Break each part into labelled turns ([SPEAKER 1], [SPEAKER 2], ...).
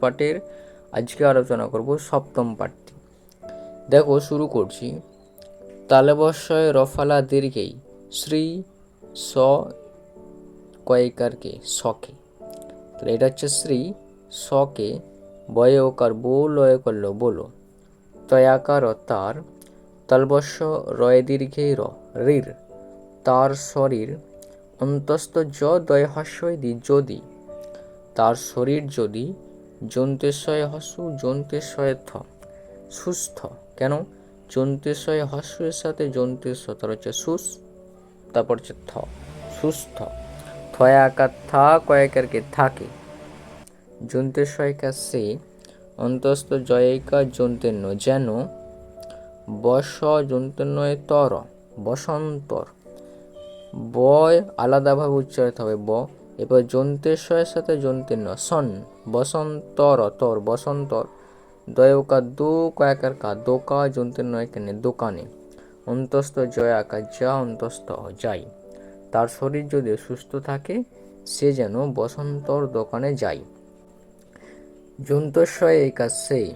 [SPEAKER 1] পাঠের আজকে আলোচনা করব সপ্তম পাঠটি। দেখো, শুরু করছি। তালবস্যয় রফালা দীর্ঘেই শ্রী স কয়েকারকে শকে তাহলে এটা হচ্ছে শ্রী শকে বয়ে ওকার বো লয় করল বলো। তয়াকার তার তালবস্য রয় দীর্ঘে র, রির। তার শরীর অন্তস্থ য দয় হস্যই দি যদি। তার শরীর যদি জন্তেশয় হসু জন্তেশয় থ। সুস্থ। কেন? জন্তেশয় হস্যের সাথে জন্তেশ তার হচ্ছে সুস, তারপর হচ্ছে থ। সুস্থ। থয় আকার থা কয়েকারকে থাকে। জন্তেশয়কা সে, অন্তস্থ জয়িকা জন্তেন্য যেন? বস জন্তেন্নয় তর। বসন্তর। বয় আলাদাভাবে উচ্চারিত হবে ব। এবার জন্তেশ্বরের সাথে জন্তের ন সন, বসন্তর তর বসন্তর। দয়কা দো কয়াকার কা, দোকা জন্তীর্ণ এখানে দোকানে। অন্তস্থ জয়াকা যা অন্তস্থ যাই। তার শরীর যদি সুস্থ থাকে, সে যেন বসন্তর দোকানে যায়। জন্তস্বয় একা সে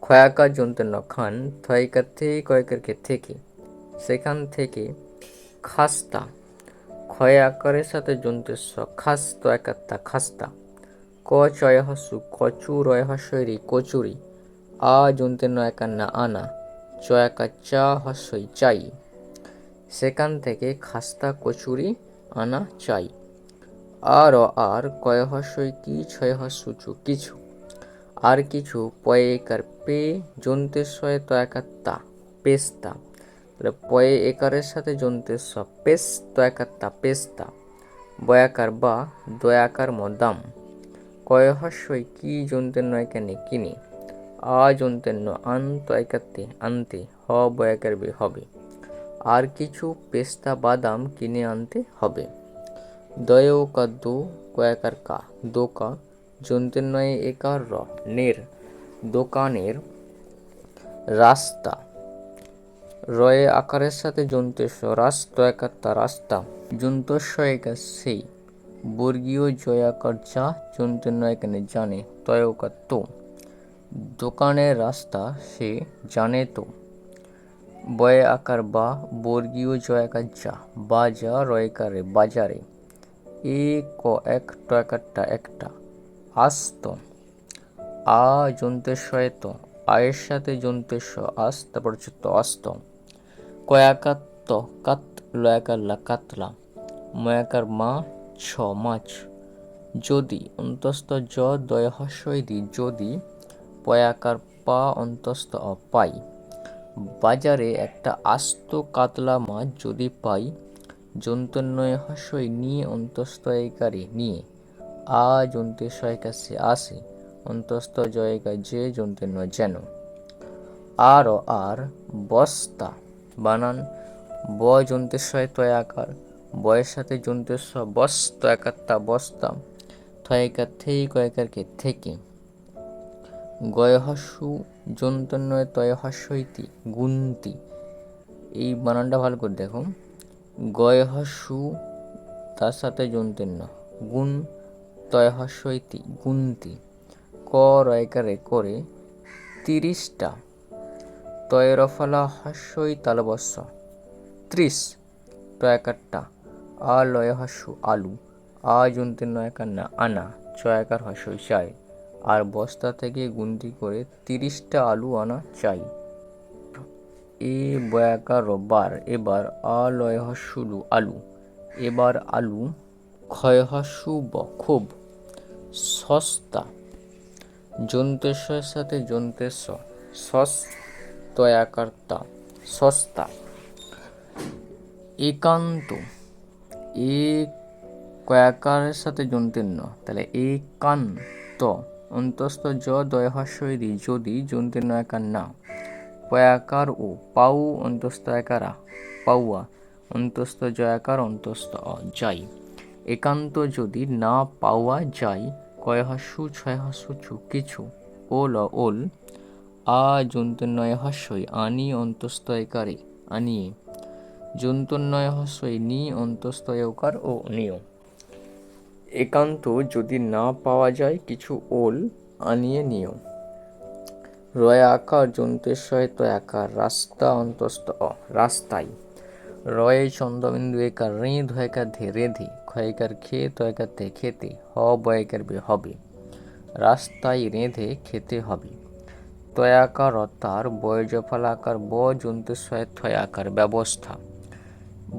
[SPEAKER 1] ক্ষয়াকার জন্তীর্ণ খান থয়কার থেকে কয়েকারকে থেকে। সেখান থেকে খাস্তা। ক্ষয় আকারের সাথে জন্তুস্ব। খাস্ত একাত্তা, খাস্তা। ক চয় হসু কচু রয় হস্যরি কচুরি আ জন্তের ন একান্না আনা। চয়াকা চা হস্যই চাই। সেখান থেকে খাস্তা কচুরি আনা, চাই। আর আর কয় হস্যই কি ছয় হস্যুচু কিছু। আর কিছু পয়েকার পে জন্তের শয়ে তো একাত্তা, পেস্তা। তাহলে পয়ে একারের সাথে জন্তের স পেস দয়াকাত্তা পেস্তা বয়াকার বা দয়াকার মদাম। কয় হস্যই কি জন্তের নয় কেন কিনে, আ জন্তের ন আন্ত একাত্তে আনতে, হ বয়াকার বে হবে। আর কিছু পেস্তা বাদাম কিনে আনতে হবে। দয় কা দো, কয়াকার কা দোকা জন্তের নয় একার র, নের, দোকানের রাস্তা। রয়ে আকারের সাথে জন্তেস্ব রাস্ত একাত্তা রাস্তা জন্তস্ব একা সেই বর্গীয় জয়াকার যা জন্তেন্য এখানে জানে তয়কার তো দোকানের রাস্তা সে জানে তো। বয়ে আকার বা বর্গীয় জয়াকার যা বা বাজা রয়কারে বাজারে। এ ক এক টয়াকারটা একটা। আস্ত। আ জন্তেশ্বয় তো আয়ের সাথে জন্তেস্ব আস তারপর হচ্ছে আস্ত কয়াকাত্ত কাত লয়াকাল্লা কাতলা ময়াকার মা ছ মাছ যদি অন্তস্থ জ দয় হস্যইদি যদি পয়াকার পা অন্তস্থ অ পাই বাজারে একটা আস্ত কাতলা মাছ যদি পাই জন্তন্নয় হস্যই নিয়ে অন্তস্থ একারে নিয়ে। আ জন্তেশ্বয় কাছে আসে, অন্তস্থ জয়কা যে জন্তেন্য যেন। আর আর বস্তা। বানান। ব তয় আকার। বয়ের সাথে জন্তেস্ব বস্ত একাত্তা বস্তা থয়কার থেই কয়েকারকে থেকে। গয়হস্যু জন্তন্নয় তয়হস্যইতি গুন্তি। এই বানানটা ভালো করে দেখো। গয়হস্যু তার সাথে জন্তেন্য গুণ তয়হস্যইতি গুন্তি। ক রয়কারে করে তিরিশটা। তয়রফলা হাস্যই তালবস্য। ত্রিশ টয়াকারটা আ লয় হাস্যু আলু। আ জন্তের নয়কার না আনা চয়াকার হাস্যই চাই। আর বস্তা থেকে গুন্তি করে তিরিশটা আলু আনা চাই। এ বয়াকার বার এবার আ লয় হাস্যুলু আলু। এবার আলু, ক্ষয় হাস্যু ব, খুব সস্তা। জন্তেশ্বরের সাথে জন্তেস্ব সস তয়াকার্তা সস্তা। একান্ত। এ কয়াকারের সাথে জন্তীর্ণ। তাহলে একান্ত। অন্তস্থ জ দয়হাস্যদি যদি জন্তীর্ণ একার না। পয়াকার ও পাউ অন্তস্থ একারা পাউয়া, অন্তস্থ জয়াকার অন্তস্থ অ যাই একান্ত যদি না পাওয়া যায় কয় হাস্যু ছয় হাস্যু কিছু। ওল ওল। আ জন্তুন্নয় হাস্যই, আনি অন্তস্তয়কারে, আনিয়ে। জন্তুন্নয় হাস্যই, নি অন্তস্তয়কার ও নিয়। একান্ত যদি না পাওয়া যায় কিছু ওল, আনিয়ে নিও রয় আকার যন্ত্রের তো একার রাস্তা অন্তস্থ অ রাস্তায় রয়ে চন্দ্রবিন্দু একার রেঁধ হয়কার ধে রেধে ক্ষয়কার খেত হয়কার তে খেতে হ বয়কার বে, হবে। রাস্তায় রেঁধে খেতে হবে। তয়াকার অতার বয়জফলাকার ব যন্ত্রের সহিত থয়াকার ব্যবস্থা।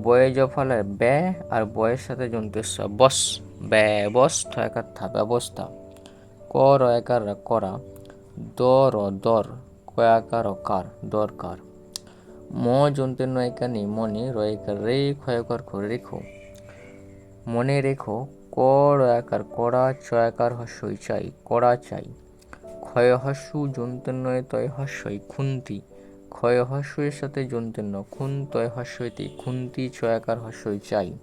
[SPEAKER 1] বয়জফলের ব্যয় আর বয়ের সাথে যন্ত্রের স বস ব্যয় বস থয়াকার থা ব্যবস্থা। ক রয়াকার করা দর দর কয়াকার কার, দরকার। ম যন্ত্রের নয়কা নেই মনে রয়কার রে, ক্ষয়কার করে রেখো। মনে রেখো, ক রয়াকার কড়া চয়াকার হস্যই চাই, কড়া চাই। ক্ষয় হস্যু যন্ত্রের নয় তয় হস্যই খুন্তি। ক্ষয় হস্যের সাথে যন্ত্রের ন খুন তয় হস্যইতে খুন্তি চয়াকার হস্যই চাই।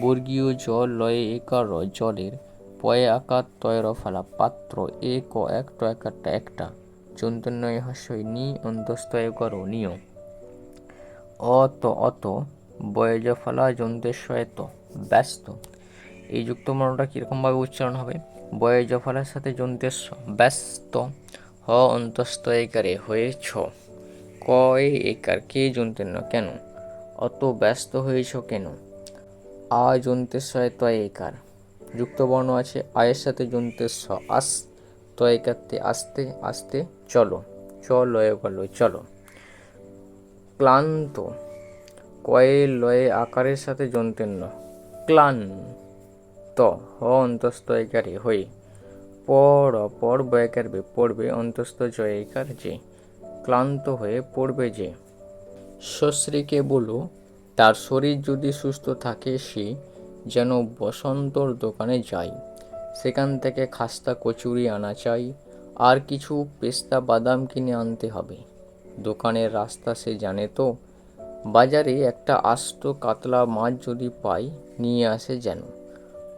[SPEAKER 1] বর্গীয় জল লয়ে একার জলের পয়ে আকার তয়ের ফালা পাত্র এ ক এক টয়কারটা একটা। যন্ত্রের নয়, হস্যই নি অন্তস্তয় করো নিয়। অত অত বয়জ ফলা যন্ত্রের সয়ত ব্যস্ত। এই যুক্তবর্ণটা কীরকমভাবে উচ্চারণ হবে? বয়ে ফলার সাথে যন্ত্রের স, ব্যস্ত হ অন্তস্থ একারে হয়েছ। ক এ একার কে যন্ত্রের ন কেন? অত ব্যস্ত হয়েছ কেন? আ সয় তয় একার। যুক্তবর্ণ আছে আয়ের সাথে যন্ত্রের স আস তয় একারতে আস্তে আস্তে চলো, চল লয় গেল চলো। ক্লান্ত। কয়ে লয়ে আকারের সাথে যন্ত্রের ন। ক্লান হ অন্তস্থ একারে হয়ে পড় পর বয়কারবে পড়বে অন্তস্থ জয়কার যে, ক্লান্ত হয়ে পড়বে যে। সশ্রীকে বলো তার শরীর যদি সুস্থ থাকে সে, যেন বসন্তর দোকানে যায়। সেখান থেকে খাস্তা কচুরি আনা চাই, আর কিছু পেস্তা বাদাম কিনে আনতে হবে। দোকানের রাস্তা সে জানে তো, বাজারে একটা আস্ত কাতলা মাছ যদি পাই, নিয়ে আসে যেন।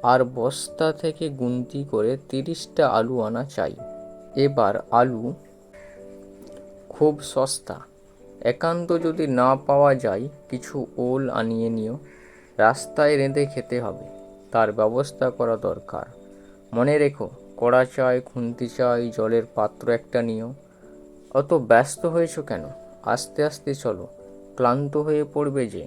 [SPEAKER 1] আর বস্তা থেকে গুনতি করে তিরিশটা আলু আনা চাই। এবার আলু খুব সস্তা। একান্ত যদি না পাওয়া যায়, কিছু ওল আনিয়ে নিও। রাস্তায় রেঁধে খেতে হবে, তার ব্যবস্থা করা দরকার। মনে রেখো, কড়া চাই, খুন্তি চাই, জলের পাত্র একটা নিও। অত ব্যস্ত হয়েছো কেন? আস্তে আস্তে চলো, ক্লান্ত হয়ে পড়বে যে।